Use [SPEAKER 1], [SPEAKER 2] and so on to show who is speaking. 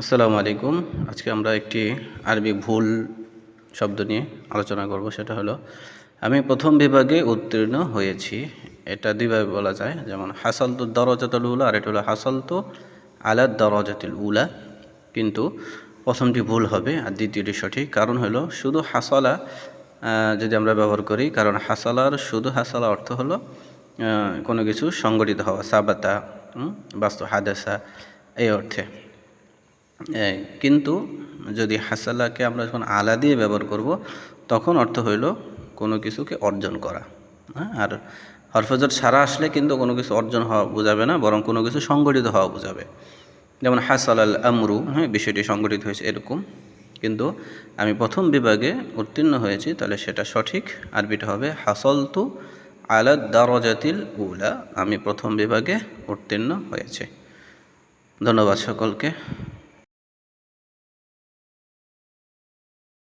[SPEAKER 1] আসসালামু আলাইকুম। আজকে আমরা একটি আরবি ভুল শব্দ নিয়ে আলোচনা করব, সেটা হলো, আমি প্রথম বিভাগে উত্তীর্ণ হয়েছি। এটা দুইভাবে বলা যায়, যেমন হাসাল তো দরজাতুল উলা, আর এটা হলো হাসাল তো আলাদ দরজাতুল উলা। কিন্তু প্রথমটি ভুল হবে, আর দ্বিতীয়টি সঠিক। কারণ হলো, শুধু হাসালা যদি আমরা ব্যবহার করি, কারণ হাসালার শুধু হাসালা অর্থ হলো কোনো কিছু সংগঠিত হওয়া, সাবাতা বাস্তু, হাদেসা, এই অর্থে। কিন্তু যদি হাসালাকে আমরা যখন আলা দিয়ে ব্যবহার করব, তখন অর্থ হইল কোনো কিছুকে অর্জন করা। হ্যাঁ আর হরফজর ছাড়া আসলে কিন্তু কোনো কিছু অর্জন হওয়া বোঝাবে না, বরং কোনো কিছু সংগঠিত হওয়া বোঝাবে। যেমন হাসাল আল আমরু হ্যাঁ বিষয়টি সংগঠিত হয়েছে এরকম। কিন্তু আমি প্রথম বিভাগে উত্তীর্ণ হয়েছি, তাহলে সেটা সঠিক। আরবিটা হবে, হাসলতু আলাদ দারজাতিল উলা। আমি প্রথম বিভাগে উত্তীর্ণ হয়েছি। ধন্যবাদ সকলকে।